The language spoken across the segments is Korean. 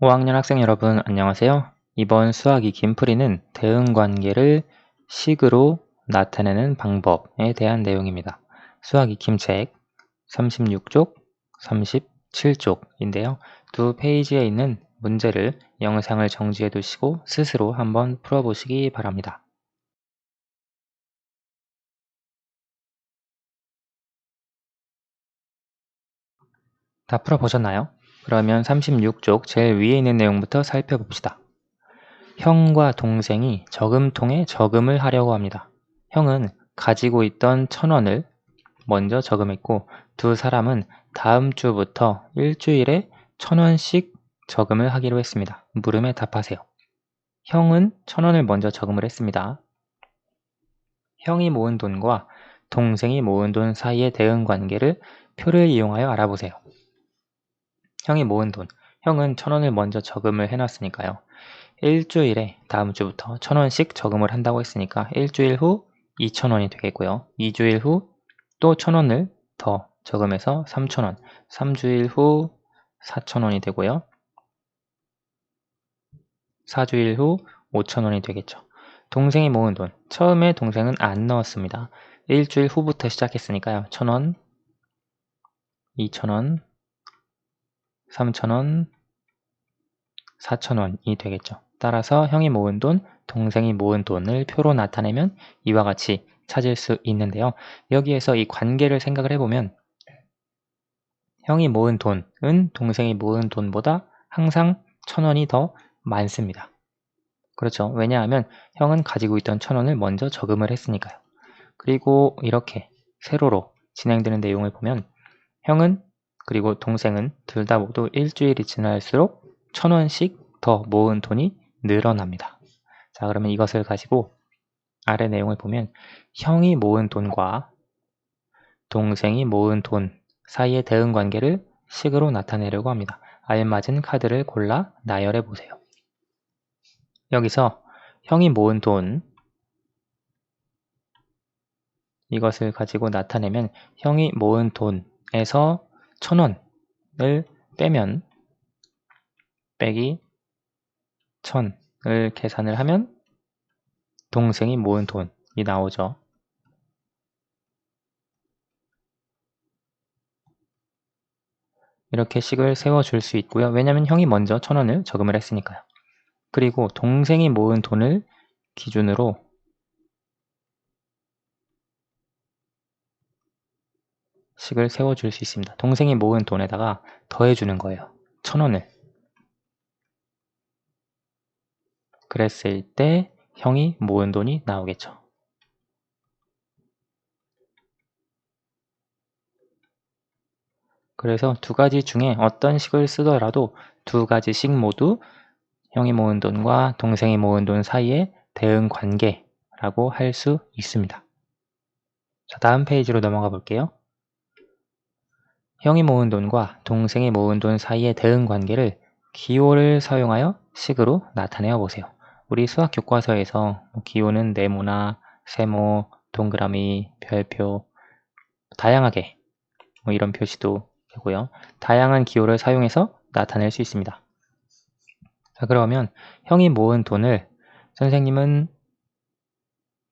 5학년 학생 여러분 안녕하세요. 이번 수학 익힘 풀이는 대응관계를 식으로 나타내는 방법에 대한 내용입니다. 수학 익힘 책 36쪽, 37쪽인데요. 두 페이지에 있는 문제를 영상을 정지해 두시고 스스로 한번 풀어보시기 바랍니다. 다 풀어보셨나요? 그러면 36쪽 제일 위에 있는 내용부터 살펴봅시다. 형과 동생이 저금통에 저금을 하려고 합니다. 형은 가지고 있던 천원을 먼저 저금했고 두 사람은 다음 주부터 일주일에 천원씩 저금을 하기로 했습니다. 물음에 답하세요. 형은 천원을 먼저 저금을 했습니다. 형이 모은 돈과 동생이 모은 돈 사이의 대응 관계를 표를 이용하여 알아보세요. 형이 모은 돈. 형은 천원을 먼저 저금을 해놨으니까요. 일주일에 다음 주부터 천원씩 저금을 한다고 했으니까 일주일 후 2천원이 되겠고요. 2주일 후 또 천원을 더 저금해서 3천원. 3주일 후 4천원이 되고요. 4주일 후 5천원이 되겠죠. 동생이 모은 돈. 처음에 동생은 안 넣었습니다. 일주일 후부터 시작했으니까요. 천원, 2천원, 3천원, 4천원이 되겠죠. 따라서 형이 모은 돈, 동생이 모은 돈을 표로 나타내면 이와 같이 찾을 수 있는데요. 여기에서 이 관계를 생각을 해보면 형이 모은 돈은 동생이 모은 돈보다 항상 천원이 더 많습니다. 그렇죠. 왜냐하면 형은 가지고 있던 천원을 먼저 저금을 했으니까요. 그리고 이렇게 세로로 진행되는 내용을 보면 형은 그리고 동생은 둘 다 모두 일주일이 지날수록 천 원씩 더 모은 돈이 늘어납니다. 자 그러면 이것을 가지고 아래 내용을 보면 형이 모은 돈과 동생이 모은 돈 사이의 대응 관계를 식으로 나타내려고 합니다. 알맞은 카드를 골라 나열해 보세요. 여기서 형이 모은 돈 이것을 가지고 나타내면 형이 모은 돈에서 천원을 빼면 빼기 천을 계산을 하면 동생이 모은 돈이 나오죠. 이렇게 식을 세워줄 수 있고요. 왜냐하면 형이 먼저 천원을 저금을 했으니까요. 그리고 동생이 모은 돈을 기준으로 식을 세워줄 수 있습니다. 동생이 모은 돈에다가 더해주는 거예요. 천 원을. 그랬을 때 형이 모은 돈이 나오겠죠. 그래서 두 가지 중에 어떤 식을 쓰더라도 두 가지씩 모두 형이 모은 돈과 동생이 모은 돈 사이의 대응 관계라고 할 수 있습니다. 자, 다음 페이지로 넘어가 볼게요. 형이 모은 돈과 동생이 모은 돈 사이의 대응 관계를 기호를 사용하여 식으로 나타내어 보세요. 우리 수학 교과서에서 뭐 기호는 네모나 세모, 동그라미, 별표 다양하게 뭐 이런 표시도 되고요. 다양한 기호를 사용해서 나타낼 수 있습니다. 자 그러면 형이 모은 돈을 선생님은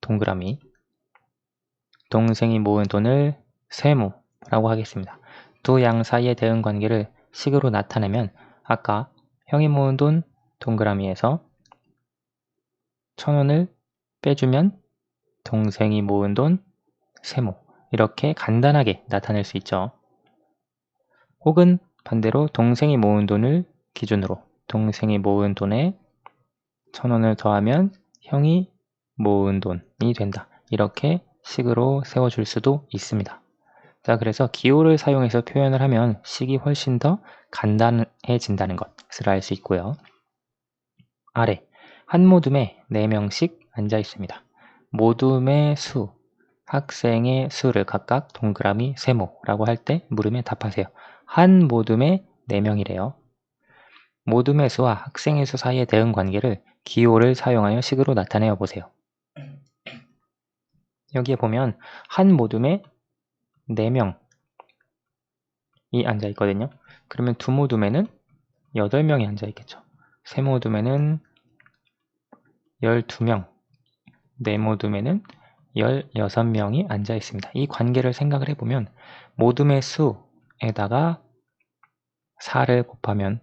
동그라미 동생이 모은 돈을 세모라고 하겠습니다. 두 양 사이의 대응 관계를 식으로 나타내면 아까 형이 모은 돈 동그라미에서 천원을 빼주면 동생이 모은 돈 세모 이렇게 간단하게 나타낼 수 있죠. 혹은 반대로 동생이 모은 돈을 기준으로 동생이 모은 돈에 천원을 더하면 형이 모은 돈이 된다. 이렇게 식으로 세워줄 수도 있습니다. 자, 그래서 기호를 사용해서 표현을 하면 식이 훨씬 더 간단해진다는 것을 알 수 있고요. 아래 한 모둠에 4명씩 앉아 있습니다. 모둠의 수, 학생의 수를 각각 동그라미 세모라고 할 때 물음에 답하세요. 한 모둠에 4명이래요. 모둠의 수와 학생의 수 사이의 대응 관계를 기호를 사용하여 식으로 나타내어 보세요. 여기에 보면 한 모둠에 4명이 앉아 있거든요. 그러면 두 모둠에는 8명이 앉아 있겠죠. 세모둠에는 12명, 네모둠에는 16명이 앉아 있습니다. 이 관계를 생각을 해보면 모둠의 수에다가 4를 곱하면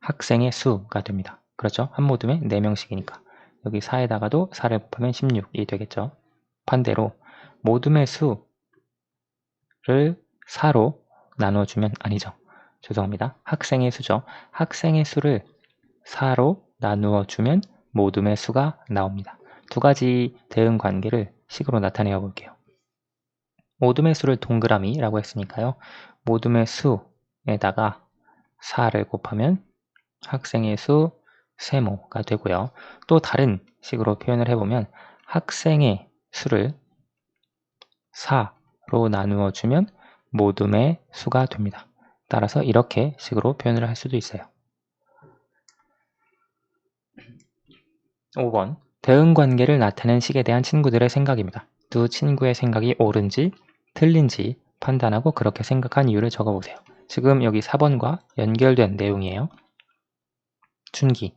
학생의 수가 됩니다. 그렇죠? 한 모둠에 4명씩이니까. 여기 4에다가도 4를 곱하면 16이 되겠죠. 반대로 모둠의 수 를 4로 나눠주면 아니죠. 죄송합니다. 학생의 수죠. 학생의 수를 4로 나누어 주면 모둠의 수가 나옵니다. 두 가지 대응 관계를 식으로 나타내어 볼게요. 모둠의 수를 동그라미라고 했으니까요. 모둠의 수에다가 4를 곱하면 학생의 수 세모가 되고요. 또 다른 식으로 표현을 해보면 학생의 수를 4 로 나누어 주면 모둠의 수가 됩니다. 따라서 이렇게 식으로 표현을 할 수도 있어요. 5번 대응 관계를 나타낸 식에 대한 친구들의 생각입니다. 두 친구의 생각이 옳은지 틀린지 판단하고 그렇게 생각한 이유를 적어보세요. 지금 여기 4번과 연결된 내용이에요. 춘기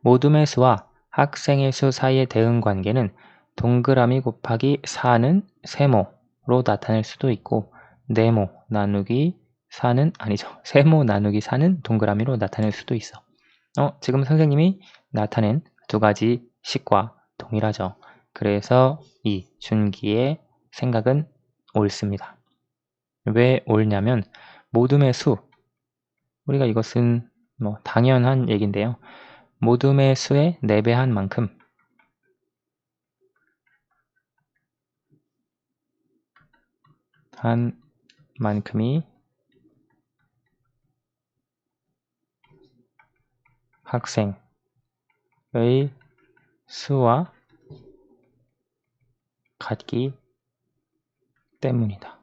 모둠의 수와 학생의 수 사이의 대응 관계는 동그라미 곱하기 4는 세모 로 나타낼 수도 있고 네모 나누기 4는 아니죠. 세모 나누기 4는 동그라미로 나타낼 수도 있어. 어, 지금 선생님이 나타낸 두 가지 식과 동일하죠. 그래서 이 준기의 생각은 옳습니다. 왜 옳냐면 모둠의 수 우리가 이것은 뭐 당연한 얘기인데요. 모둠의 수에 4배 한 만큼 한 만큼이 학생의 수와 같기 때문이다.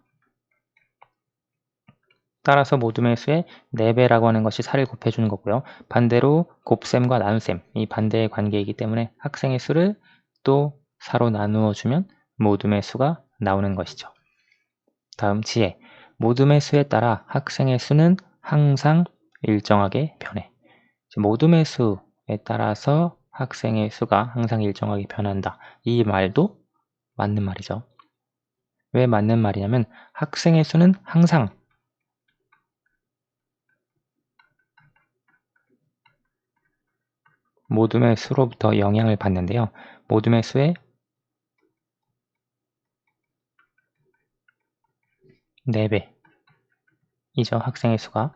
따라서 모둠의 수의 4배라고 하는 것이 4를 곱해주는 거고요. 반대로 곱셈과 나눗셈, 이 반대의 관계이기 때문에 학생의 수를 또 4로 나누어 주면 모둠의 수가 나오는 것이죠. 다음 지혜. 모둠의 수에 따라 학생의 수는 항상 일정하게 변해. 모둠의 수에 따라서 학생의 수가 항상 일정하게 변한다. 이 말도 맞는 말이죠. 왜 맞는 말이냐면 학생의 수는 항상 모둠의 수로부터 영향을 받는데요. 모둠의 수의 4배이죠. 학생의 수가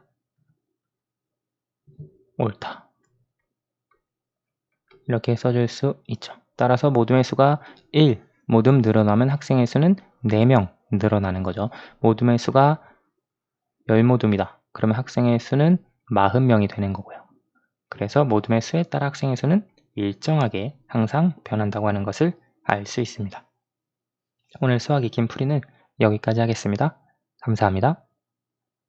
옳다. 이렇게 써줄 수 있죠. 따라서 모둠의 수가 1, 모둠 늘어나면 학생의 수는 4명 늘어나는 거죠. 모둠의 수가 10모둠이다. 그러면 학생의 수는 40명이 되는 거고요. 그래서 모둠의 수에 따라 학생의 수는 일정하게 항상 변한다고 하는 것을 알 수 있습니다. 오늘 수학 익힌 풀이는 여기까지 하겠습니다. 감사합니다.